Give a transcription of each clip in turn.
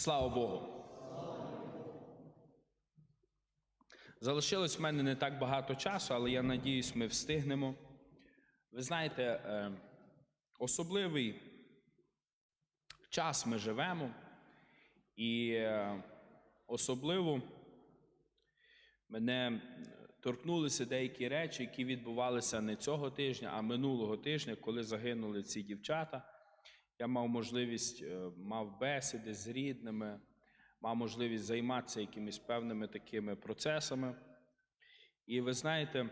Слава Богу. Залишилось в мене не так багато часу, але я надіюсь, ми встигнемо. Ви знаєте, е, особливий час ми живемо, і е, особливо мене торкнулися деякі речі, які відбувалися не цього тижня, а минулого тижня, коли загинули ці дівчата. Я мав можливість, е, мав бесіди з рідними, мав можливість займатися якимись певними такими процесами. І ви знаєте,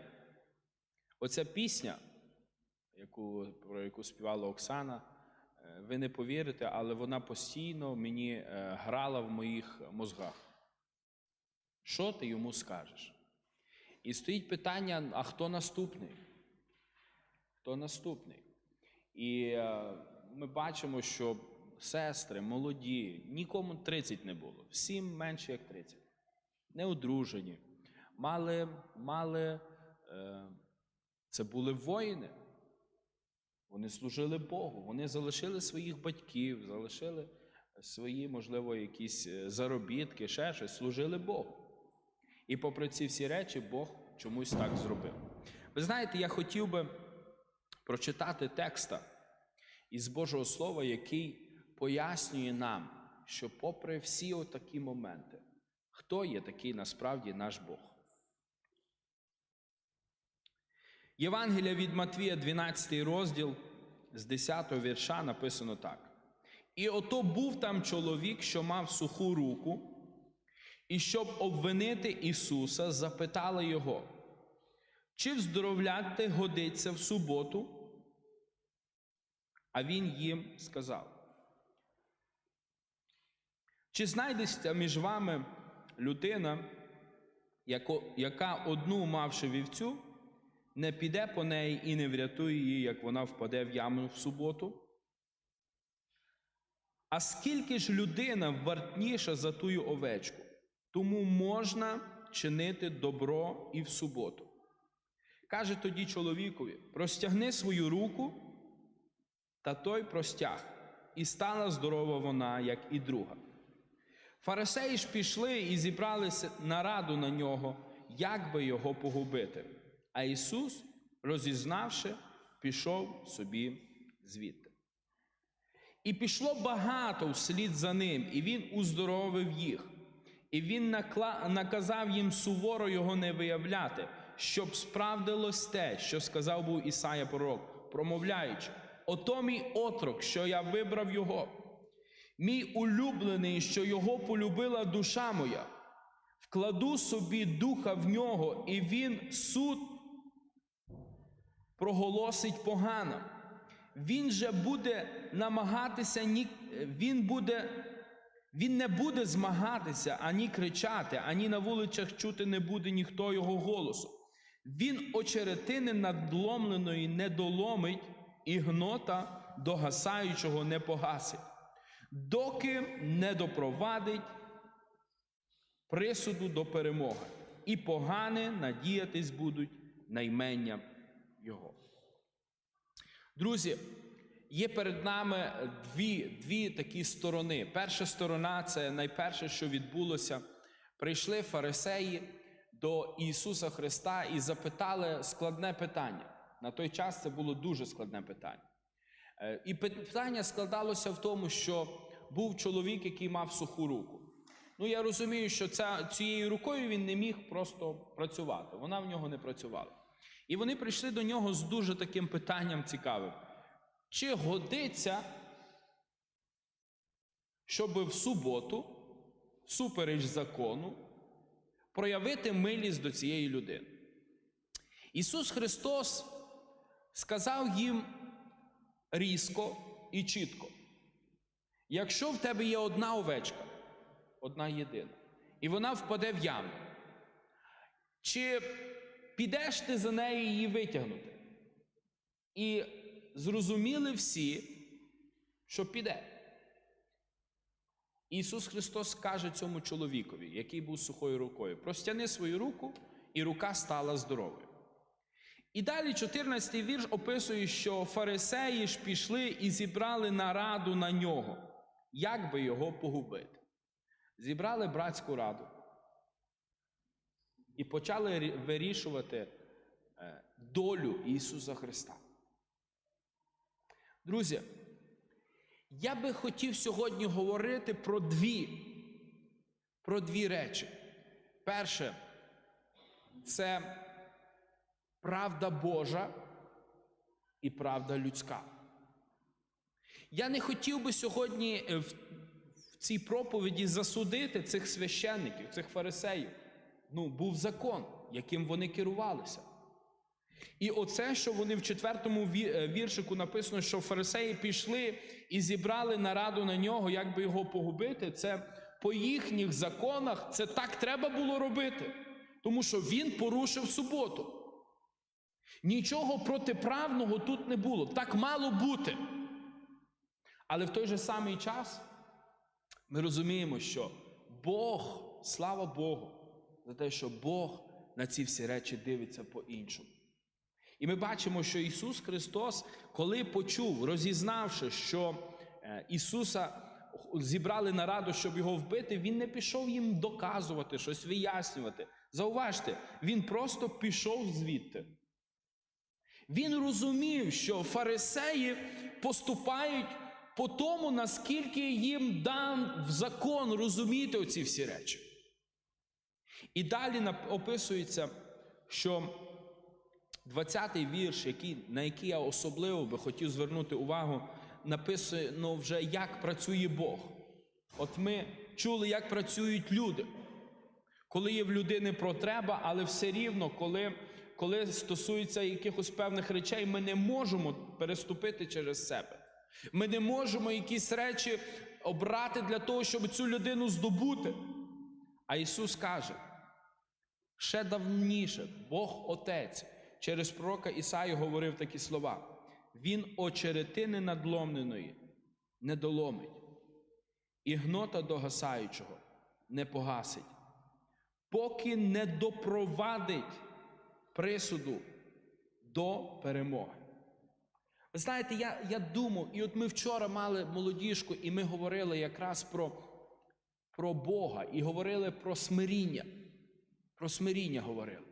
оця пісня, яку, про яку співала Оксана, е, ви не повірите, але вона постійно мені е, грала в моїх мозгах. Що ти йому скажеш? І стоїть питання: а хто наступний? Хто наступний? І ми бачимо, що сестри, молоді, нікому 30 не було, всім менше як 30. Неодружені. Мали, мали, е, це були воїни. Вони служили Богу, вони залишили своїх батьків, залишили свої, можливо, якісь е, заробітки, ще щось, служили Богу. І попри ці всі речі, Бог чомусь так зробив. Ви знаєте, я хотів би прочитати текста із Божого Слова, який пояснює нам, що попри всі отакі моменти, хто є такий насправді наш Бог. Євангелія від Матвія, 12 розділ, з 10 вірша написано так. І ото був там чоловік, що мав суху руку, і щоб обвинити Ісуса, запитали його, чи вздоровляти годиться в суботу? А він їм сказав. Чи знайдеться між вами людина, яка одну мавши вівцю, не піде по неї і не врятує її, як вона впаде в яму в суботу? А скільки ж людина вартніша за тую овечку, тому можна чинити добро і в суботу. Каже тоді чоловікові: простягни свою руку, та той простяг, і стала здорова вона, як і друга. Фарисеї ж пішли і зібралися на раду на нього, як би його погубити. А Ісус, розізнавши, пішов собі звідти. І пішло багато вслід за ним, і він уздоровив їх. І він наказав їм суворо його не виявляти, щоб справдилось те, що сказав був Ісая пророк, промовляючи: Ото мій отрок, що я вибрав його, мій улюблений, що його полюбила душа моя, вкладу собі духа в нього, і він суд проголосить погано. Він же буде намагатися, ні... він буде. Він не буде змагатися, ані кричати, ані на вулицях чути не буде ніхто його голосу. Він очеретини надломленої не доломить і гнота догасаючого не погасить, доки не допровадить присуду до перемоги, і погане надіятись будуть на ймення Його. Друзі, є перед нами дві, дві такі сторони. Перша сторона це найперше, що відбулося. Прийшли фарисеї до Ісуса Христа і запитали складне питання. На той час це було дуже складне питання. Е, І питання складалося в тому, що був чоловік, який мав суху руку. Ну, я розумію, що ця, цією рукою він не міг просто працювати. Вона в нього не працювала. І вони прийшли до нього з дуже таким питанням цікавим. Чи годиться, щоб в суботу, супереч закону, проявити милість до цієї людини? Ісус Христос сказав їм різко і чітко: якщо в тебе є одна овечка, одна єдина, і вона впаде в яму, чи підеш ти за нею її витягнути? І зрозуміли всі, що піде. Ісус Христос каже цьому чоловікові, який був сухою рукою: простяни свою руку, і рука стала здоровою. І далі 14 вірш описує, що фарисеї ж пішли і зібрали нараду на нього, як би його погубити. зібрали братську раду і почали вирішувати е, долю Ісуса Христа. Друзі, я би хотів сьогодні говорити про дві, про дві речі. Перше, це правда Божа і правда людська. Я не хотів би сьогодні е, в, в цій проповіді засудити цих священників, цих фарисеїв. Ну, був закон, яким вони керувалися. І оце, що вони в четвертому е, віршику написано, що фарисеї пішли і зібрали нараду на нього, як би його погубити, це по їхніх законах це так треба було робити, тому що він порушив суботу. Нічого протиправного тут не було. Так мало бути. Але в той же самий час ми розуміємо, що Бог, слава Богу, за те, що Бог на ці всі речі дивиться по-іншому. І ми бачимо, що Ісус Христос, коли почув, розізнавши, що е, Ісуса зібрали на раду, щоб його вбити, Він не пішов їм доказувати, щось вияснювати. Зауважте, Він просто пішов звідти. Він розумів, що фарисеї поступають по тому, наскільки їм дан в закон розуміти оці всі речі. І далі описується, що 20-й вірш, який, на який я особливо би хотів звернути увагу, написано вже, як працює Бог. От ми чули, як працюють люди. Коли є в людини потреба, але все рівно, коли, коли стосується якихось певних речей, ми не можемо переступити через себе. Ми не можемо якісь речі обрати для того, щоб цю людину здобути. А Ісус каже, ще давніше Бог Отець через пророка Ісаю говорив такі слова: Він очеретини надломленої не доломить, і гнота догасаючого не погасить, поки не допровадить присуду до перемоги. Ви знаєте, я, я думав, і от ми вчора мали молодіжку, і ми говорили якраз про, про Бога, і говорили про смиріння. Про смиріння говорили.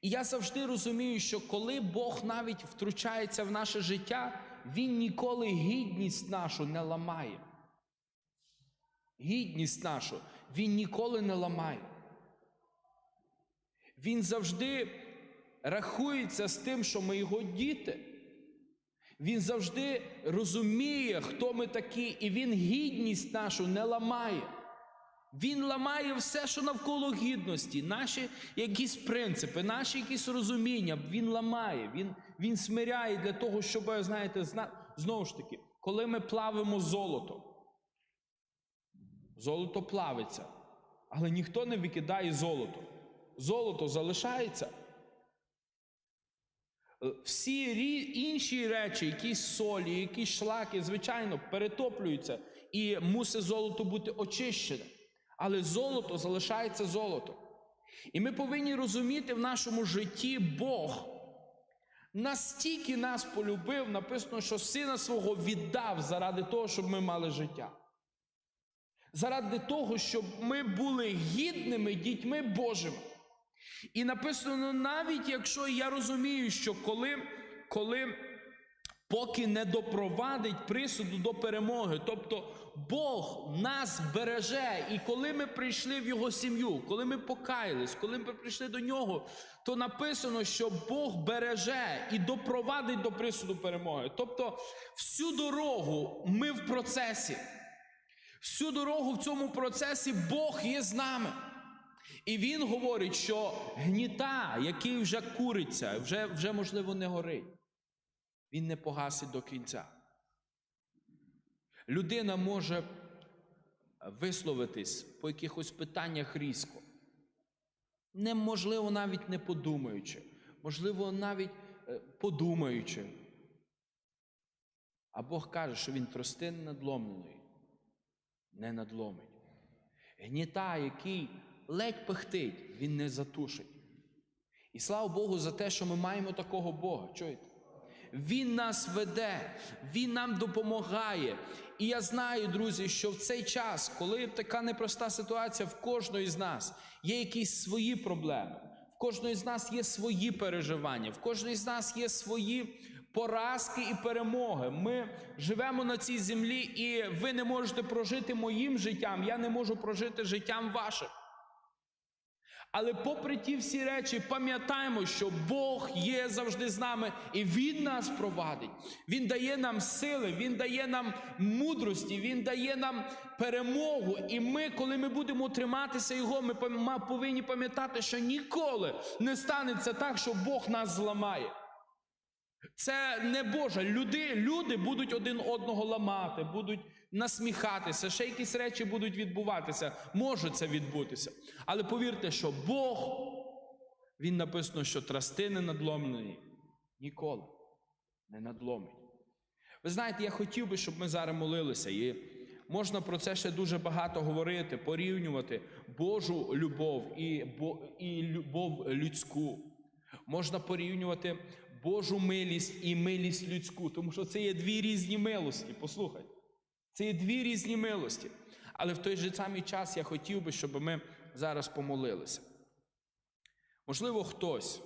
І я завжди розумію, що коли Бог навіть втручається в наше життя, Він ніколи гідність нашу не ламає. Гідність нашу Він ніколи не ламає. Він завжди рахується з тим, що ми його діти. Він завжди розуміє, хто ми такі, і він гідність нашу не ламає. Він ламає все, що навколо гідності, наші якісь принципи, наші якісь розуміння. Він ламає, він, він смиряє для того, щоб, знаєте, зна... знову ж таки, коли ми плавимо золото, золото плавиться, але ніхто не викидає золото. Золото залишається. Е, Всі інші речі, якісь солі, якісь шлаки, звичайно, перетоплюються і мусить золото бути очищене. Але золото залишається золото. І ми повинні розуміти в нашому житті Бог настільки нас полюбив, написано, що сина свого віддав заради того, щоб ми мали життя. Заради того, щоб ми були гідними дітьми Божими. І написано, навіть якщо я розумію, що коли, коли поки не допровадить присуду до перемоги, тобто Бог нас береже, і коли ми прийшли в Його сім'ю, коли ми покаялись, коли ми прийшли до нього, то написано, що Бог береже і допровадить до присуду перемоги. Тобто, всю дорогу ми в процесі. Всю дорогу в цьому процесі Бог є з нами. І він говорить, що гніта, який вже куриться, вже, вже можливо не горить, він не погасить до кінця. Людина може висловитись по якихось питаннях різко. Неможливо навіть не подумаючи, можливо, навіть е, подумаючи. А Бог каже, що він тростини надломленої не надломить. Гніта, який ледь пихтить, він не затушить. І слава Богу за те, що ми маємо такого Бога. Чуєте? Він нас веде, Він нам допомагає. І я знаю, друзі, що в цей час, коли така непроста ситуація в кожної з нас, є якісь свої проблеми, в кожної з нас є свої переживання, в кожної з нас є свої поразки і перемоги. Ми живемо на цій землі, і ви не можете прожити моїм життям, я не можу прожити життям вашим. Але попри ті всі речі, пам'ятаємо, що Бог є завжди з нами, і Він нас провадить. Він дає нам сили, Він дає нам мудрості, Він дає нам перемогу. І ми, коли ми будемо триматися Його, ми повинні пам'ятати, що ніколи не станеться так, що Бог нас зламає. Це не Боже. Люди, люди будуть один одного ламати, будуть насміхатися, ще якісь речі будуть відбуватися. Може це відбутися. Але повірте, що Бог, Він написано, що трастини надломлені ніколи не надломить. Ви знаєте, я хотів би, щоб ми зараз молилися. І можна про це ще дуже багато говорити, порівнювати Божу любов і, і любов людську. Можна порівнювати Божу милість і милість людську, тому що це є дві різні милості. Послухайте, це є дві різні милості. Але в той же самий час я хотів би, щоб ми зараз помолилися. Можливо, хтось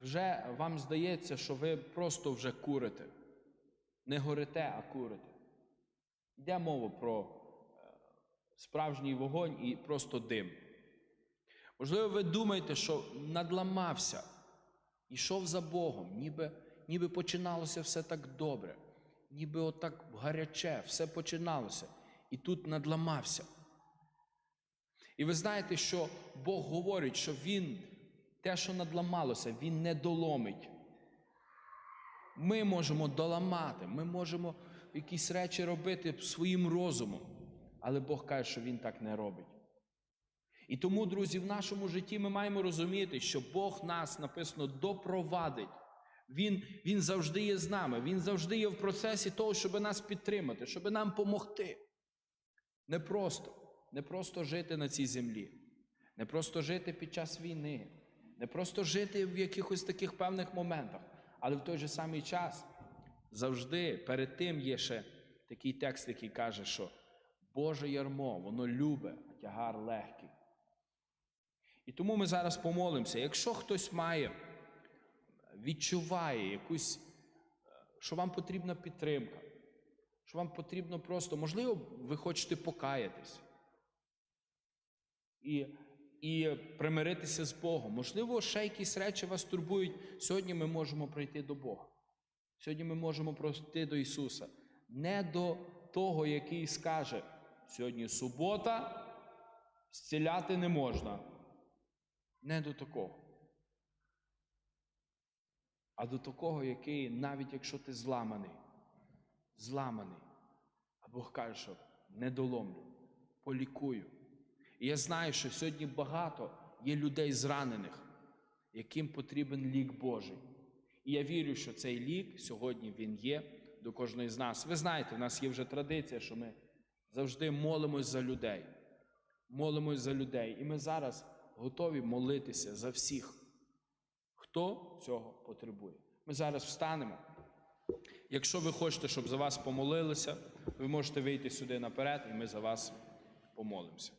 вже вам здається, що ви просто вже курите. Не горите, а курите. Йде мова про е, справжній вогонь і просто дим. Можливо, ви думаєте, що надламався, йшов за Богом, ніби, ніби починалося все так добре, ніби отак гаряче, все починалося, і тут надламався. І ви знаєте, що Бог говорить, що Він, те, що надламалося, Він не доломить. Ми можемо доламати, ми можемо якісь речі робити своїм розумом, але Бог каже, що Він так не робить. І тому, друзі, в нашому житті ми маємо розуміти, що Бог нас написано допровадить. Він, він завжди є з нами, Він завжди є в процесі того, щоб нас підтримати, щоб нам допомогти. Не просто, не просто жити на цій землі, не просто жити під час війни, не просто жити в якихось таких певних моментах, але в той же самий час завжди перед тим є ще такий текст, який каже, що Боже ярмо, воно любе, а тягар легкий. І тому ми зараз помолимося. Якщо хтось має, відчуває якусь, е, що вам потрібна підтримка, що вам потрібно просто, можливо, ви хочете покаятись і, і примиритися з Богом. Можливо, ще якісь речі вас турбують. Сьогодні ми можемо прийти до Бога. Сьогодні ми можемо прийти до Ісуса. Не до того, який скаже, сьогодні субота, зціляти не можна. Не до такого. А до такого, який, навіть якщо ти зламаний, зламаний, а Бог каже, що не доломлю, полікую. І я знаю, що сьогодні багато є людей зранених, яким потрібен лік Божий. І я вірю, що цей лік сьогодні він є до кожної з нас. Ви знаєте, в нас є вже традиція, що ми завжди молимось за людей. Молимось за людей. І ми зараз готові молитися за всіх, хто цього потребує. Ми зараз встанемо. Якщо ви хочете, щоб за вас помолилися, ви можете вийти сюди наперед, і ми за вас помолимося.